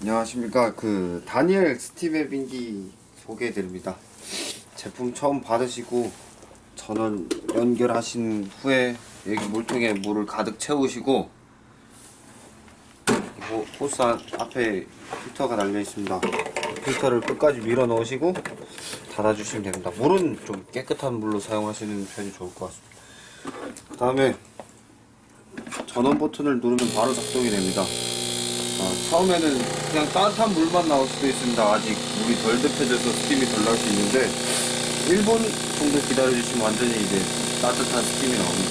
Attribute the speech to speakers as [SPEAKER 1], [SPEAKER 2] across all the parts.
[SPEAKER 1] 안녕하십니까. 그 다니엘 스티브 빙기 소개해드립니다. 제품 처음 받으시고 전원 연결하신 후에 여기 물통에 물을 가득 채우시고 호- 호스 안- 앞에 필터가 달려 있습니다. 필터를 끝까지 밀어 넣으시고 닫아주시면 됩니다. 물은 좀 깨끗한 물로 사용하시는 편이 좋을 것 같습니다. 그 다음에 전원 버튼을 누르면 바로 작동이 됩니다 어, 처음에는 그냥 따뜻한 물만 나올 수도 있습니다. 아직 물이 덜 데펴져서 스팀이 덜 나올 수 있는데 1분 정도 기다려주시면 완전히 이제 따뜻한 스팀이 나옵니다.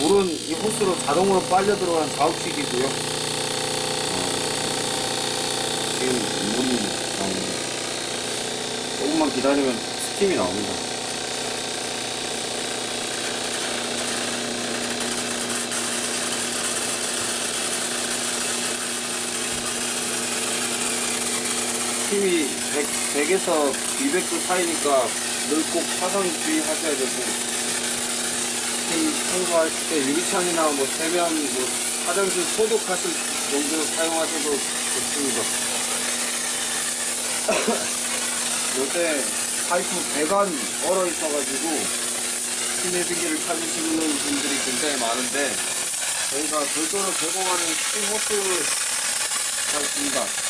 [SPEAKER 1] 물은 이 호스로 자동으로 빨려 들어간 자욱식이고요. 어, 지금 물이 나옵니다. 조금만 기다리면 스팀이 나옵니다. 팀이 100, 100 에서 200도 사이니까 늘꼭 사선 주의하셔야 되고 팀 청소하실 때 유리창이나 뭐 세면 뭐 화장실 소독하실 정도 사용하셔도 좋습니다. 요새 파이프 배관 얼어 있어가지고 팀의 비기를 찾으시는 분들이 굉장히 많은데 저희가 별도로 제공하는 스팀 호스를 있습니다.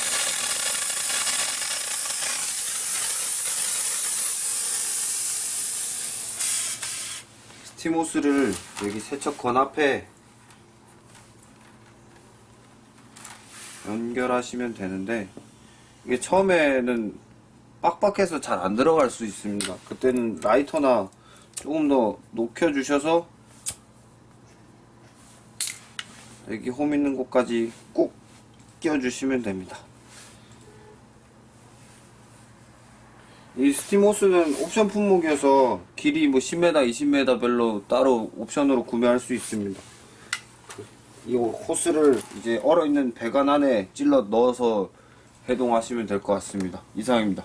[SPEAKER 1] 스티모스를 여기 세척건 앞에 연결하시면 되는데 이게 처음에는 빡빡해서 잘 안 들어갈 수 있습니다. 그때는 라이터나 조금 더 녹여 주셔서 여기 홈 있는 곳까지 꼭 끼워 주시면 됩니다. 이 스팀호스는 옵션 품목이어서 길이 뭐 10m, 20m 별로 따로 옵션으로 구매할 수 있습니다. 이 호스를 이제 얼어 있는 배관 안에 찔러 넣어서 해동하시면 될 것 같습니다. 이상입니다.